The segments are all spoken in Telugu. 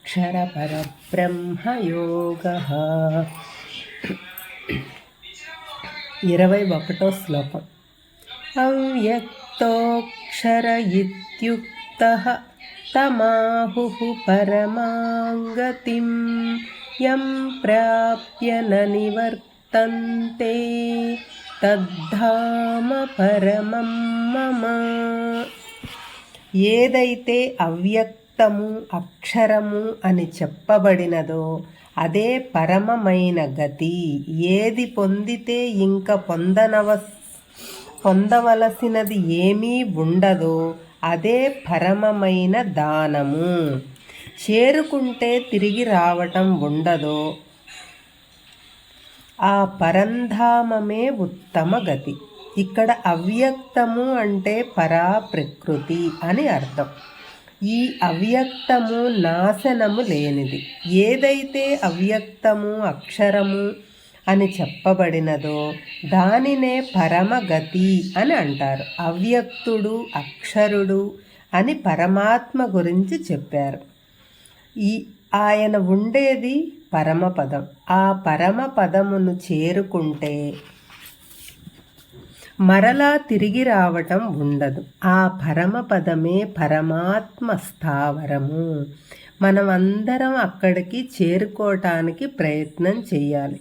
అక్షరపరబ్రహ్మయోగः ఇరవై ఒకటో శ్లోకం. అవ్యక్తోక్షర ఇత్యుక్త తమాహు పరమాంగతిం యం ప్రాప్య న నివర్తంతే తద్ధామ పరమం మమ. ఏదైతే అవ్యక్త అవ్యక్తము అక్షరము అని చెప్పబడినదో అదే పరమమైన గతి. ఏది పొందితే ఇంక పొందనవ పొందవలసినది ఏమీ ఉండదో అదే పరమమైన దానము. చేరుకుంటే తిరిగి రావటం ఉండదో ఆ పరంధామమే ఉత్తమ గతి. ఇక్కడ అవ్యక్తము అంటే పరా ప్రకృతి అని అర్థం. ఈ అవ్యక్తము నాశనము లేనిది. ఏదైతే అవ్యక్తము అక్షరము అని చెప్పబడినదో దానినే పరమగతి అని అంటారు. అవ్యక్తుడు అక్షరుడు అని పరమాత్మ గురించి చెప్పారు. ఈ ఆయన ఉండేది పరమపదం. ఆ పరమపదమును చేరుకుంటే మరలా తిరిగి రావటం ఉండదు. ఆ పరమపదమే పరమాత్మ స్థావరము మనమందరం అక్కడికి చేరుకోవటానికి ప్రయత్నం చేయాలి.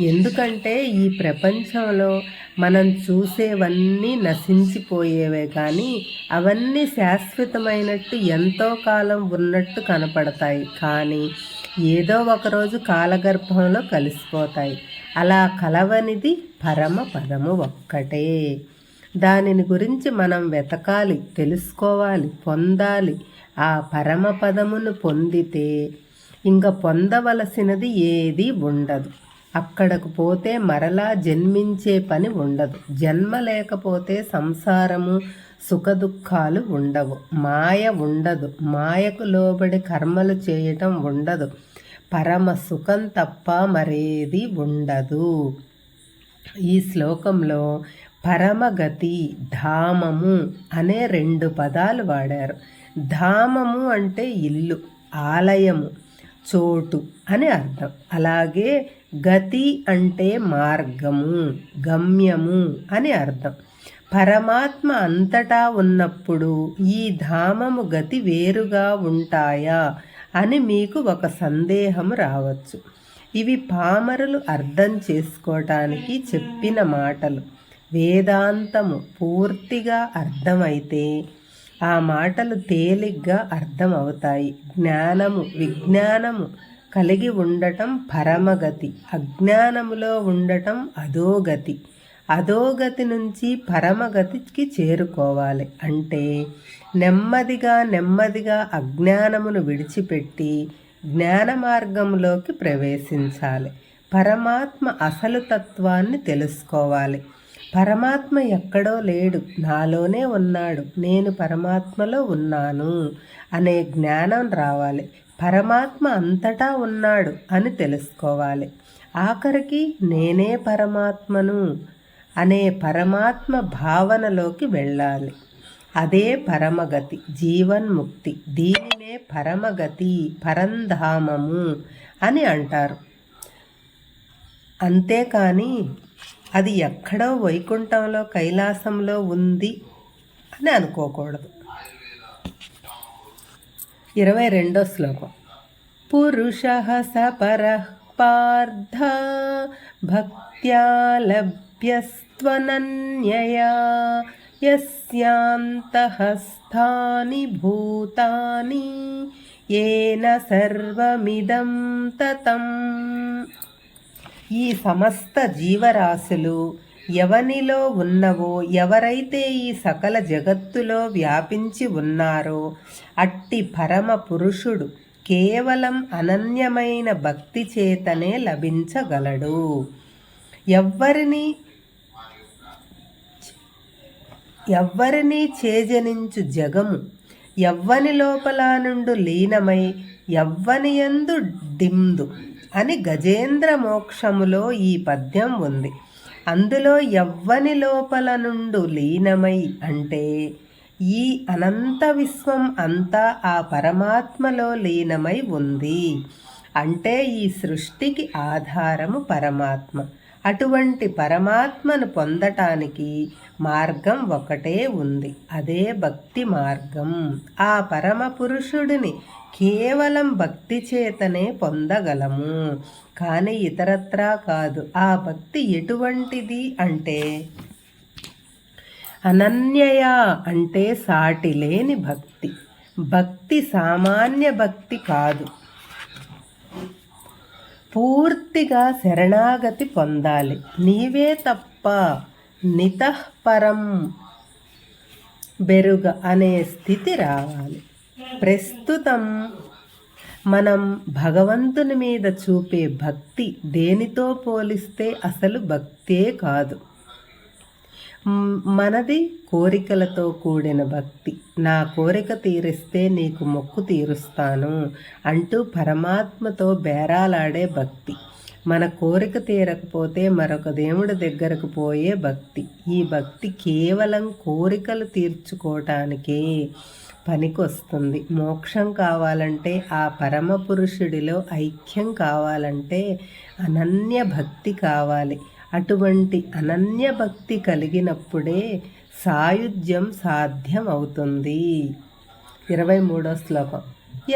ఎందుకంటే ఈ ప్రపంచంలో మనం చూసేవన్నీ నశించిపోయేవే కానీ అవన్నీ శాశ్వతమైనట్టు ఎంతో కాలం ఉన్నట్టు కనపడతాయి. కానీ ఏదో ఒకరోజు కాలగర్భంలో కలిసిపోతాయి. అలా కలవనిది పరమ పదము ఒక్కటే. దానిని గురించి మనం వెతకాలి తెలుసుకోవాలి పొందాలి. ఆ పరమ పదమును పొందితే ఇంకా పొందవలసినది ఏది ఉండదు. అక్కడకు పోతే మరలా జన్మించే పని ఉండదు. జన్మ లేకపోతే సంసారము సుఖదుఖాలు ఉండవు. మాయ ఉండదు. మాయకు లోబడి కర్మలు చేయటం ఉండదు. పరమ సుఖం తప్ప మరేది ఉండదు. ఈ శ్లోకంలో పరమగతి ధామము అనే రెండు పదాలు వాడారు. ధామము అంటే ఇల్లు ఆలయము చోటు అని అర్థం. అలాగే గతి అంటే మార్గము గమ్యము అని అర్థం. పరమాత్మ అంతటా ఉన్నప్పుడు ఈ ధామము గతి వేరుగా ఉంటాయా? అని మీకు ఒక సందేహం రావచ్చు. ఇవి పామరులు అర్థం చేసుకోవటానికి చెప్పిన మాటలు. వేదాంతము పూర్తిగా అర్థమైతే ఆ మాటలు తేలిగ్గా అర్థం అవుతాయి జ్ఞానము విజ్ఞానము కలిగి ఉండటం పరమగతి. అజ్ఞానములో ఉండటం అధోగతి. అధోగతి నుంచి పరమగతికి చేరుకోవాలి. అంటే నెమ్మదిగా నెమ్మదిగా అజ్ఞానమును విడిచిపెట్టి జ్ఞాన మార్గంలోకి ప్రవేశించాలి. పరమాత్మ అసలు తత్వాన్ని తెలుసుకోవాలి. పరమాత్మ ఎక్కడో లేడు నాలోనే ఉన్నాడు నేను పరమాత్మలో ఉన్నాను అనే జ్ఞానం రావాలి. పరమాత్మ అంతటా ఉన్నాడు అని తెలుసుకోవాలి. ఆఖరికి నేనే పరమాత్మను అనే పరమాత్మ భావనలోకి వెళ్ళాలి. అదే పరమగతి జీవన్ముక్తి. దీనినే పరమగతి పరంధామము అని అంటారు. అంతేకాని అది ఎక్కడో వైకుంఠంలో కైలాసంలో ఉంది అని అనుకోకూడదు. ఇరవై రెండో శ్లోకం. పురుష సపర పార్థ భక్త్యా లభ్యస్త్వనన్యయా యస్యాంతఃస్థాని భూతాని ఏన సర్వమిదం తతం ఈ సమస్త జీవరాశులు ఎవనిలో ఉన్నవో ఎవరైతే ఈ సకల జగత్తులో వ్యాపించి ఉన్నారో అట్టి పరమ పురుషుడు కేవలం అనన్యమైన భక్తి చేతనే లభించగలడు. ఎవ్వరిని ఎవ్వరిని చేజనించు జగము ఎవ్వని లోపల నుండు లీనమై ఎవ్వని ఎందు డిందు అని గజేంద్ర మోక్షములో ఈ పద్యం ఉంది. అందులో ఎవ్వని లోపల నుండు లీనమై అంటే ఈ అనంత విశ్వం అంతా ఆ పరమాత్మలో లీనమై ఉంది. అంటే ఈ సృష్టికి ఆధారము పరమాత్మ. అటువంటి పరమాత్మను పొందటానికి మార్గం ఒకటే ఉంది. అదే భక్తి మార్గం. ఆ పరమ పురుషుడిని కేవలం భక్తి చేతనే పొందగలము. కానీ ఇతరత్రా కాదు. ఆ భక్తి ఎటువంటిది అంటే అనన్యయ అంటే సాటి లేని భక్తి. భక్తి సామాన్య భక్తి కాదు. పూర్తిగా శరణాగతి పొందాలి. నీవే తప్ప నితఃపరం బెరుగ అనే స్థితి రావాలి. ప్రస్తుతం మనం భగవంతుని మీద చూపే భక్తి దేనితో పోలిస్తే అసలు భక్తే కాదు. మనది కోరికలతో కూడిన భక్తి. నా కోరిక తీరిస్తే నీకు మొక్కు తీరుస్తాను అంటూ పరమాత్మతో బేరాలాడే భక్తి. మన కోరిక తీరకపోతే మరొక దేవుడి దగ్గరకు పోయే భక్తి. ఈ భక్తి కేవలం కోరికలు తీర్చుకోవటానికే పనికొస్తుంది. మోక్షం కావాలంటే ఆ పరమ పురుషుడిలో ఐక్యం కావాలంటే అనన్య భక్తి కావాలి. అటువంటి అనన్య భక్తి కలిగినప్పుడే సాయుధ్యం సాధ్యం అవుతుంది ఇరవై మూడో శ్లోకం.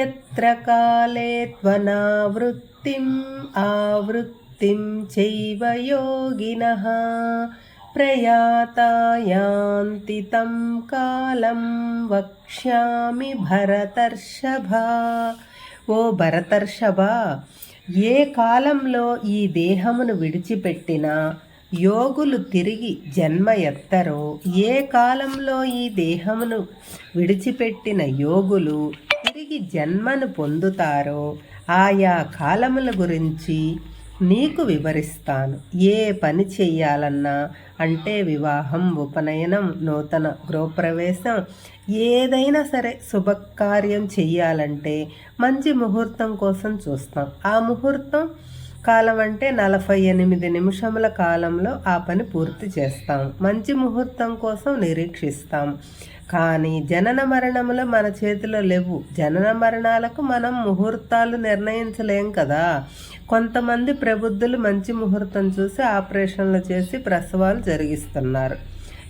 ఎత్ర కాలే త్వనావృత్తిం ఆవృత్తిం చైవ యోగిన ప్రయాతాయాంతి తం కాలం వక్ష్యామి భరతర్షభ. ఓ భరతర్షభ ఏ కాలంలో ఈ దేహమును విడిచిపెట్టినా యోగులు తిరిగి జన్మ ఎత్తరో ఏ కాలంలో ఈ దేహమును విడిచిపెట్టిన యోగులు తిరిగి జన్మను పొందుతారో ఆయా కాలముల గురించి నీకు వివరిస్తాను. ఏ పని చెయ్యాలన్నా అంటే వివాహం ఉపనయనం నూతన గృహప్రవేశం ఏదైనా సరే శుభకార్యం చెయ్యాలంటే మంచి ముహూర్తం కోసం చూస్తాం. ఆ ముహూర్తం కాలం అంటే నలభై ఎనిమిది నిమిషముల కాలంలో ఆ పని పూర్తి చేస్తాం. మంచి ముహూర్తం కోసం నిరీక్షిస్తాం. కానీ జనన మరణములు మన చేతిలో లేవు. జనన మరణాలకు మనం ముహూర్తాలు నిర్ణయించలేం కదా. కొంతమంది ప్రబుద్ధులు మంచి ముహూర్తం చూసి ఆపరేషన్లు చేసి ప్రసవాలు జరిగిస్తున్నారు.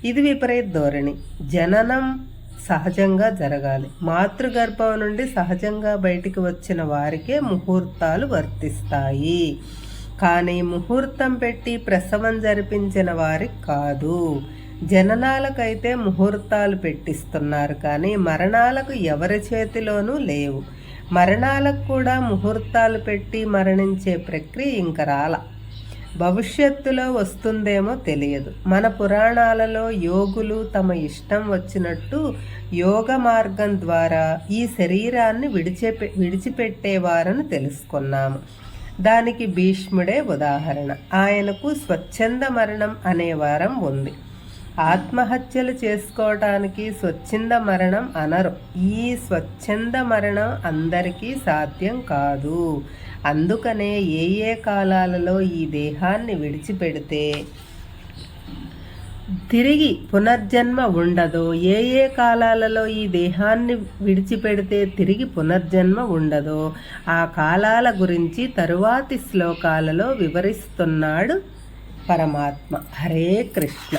ఇది విపరీత ధోరణి. జననం సహజంగా జరగాలి. మాతృగర్భం నుండి సహజంగా బయటికి వచ్చిన వారికే ముహూర్తాలు వర్తిస్తాయి. కానీ ముహూర్తం పెట్టి ప్రసవం జరిపించిన వారికి కాదు. జననాలకైతే ముహూర్తాలు పెట్టిస్తున్నారు కానీ మరణాలకు ఎవరి చేతిలోనూ లేవు. మరణాలకు కూడా ముహూర్తాలు పెట్టి మరణించే ప్రక్రియ ఇంక రాల. భవిష్యత్తులో వస్తుందేమో తెలియదు. మన పురాణాలలో యోగులు తమ ఇష్టం వచ్చినట్టు యోగ మార్గం ద్వారా ఈ శరీరాన్ని విడిచిపె విడిచిపెట్టేవారని తెలుసుకున్నాము. దానికి భీష్ముడే ఉదాహరణ. ఆయనకు స్వచ్ఛంద మరణం అనే వారం ఉంది. ఆత్మహత్యలు చేసుకోవటానికి స్వచ్ఛంద మరణం అనరు. ఈ స్వచ్ఛంద మరణం అందరికీ సాధ్యం కాదు. అందుకనే ఏ ఏ కాలాలలో ఈ దేహాన్ని విడిచిపెడితే తిరిగి పునర్జన్మ ఉండదో ఏ ఏ కాలాలలో ఈ దేహాన్ని విడిచిపెడితే తిరిగి పునర్జన్మ ఉండదో ఆ కాలాల గురించి తరువాతి శ్లోకాలలో వివరిస్తున్నాడు పరమాత్మ. హరే కృష్ణ.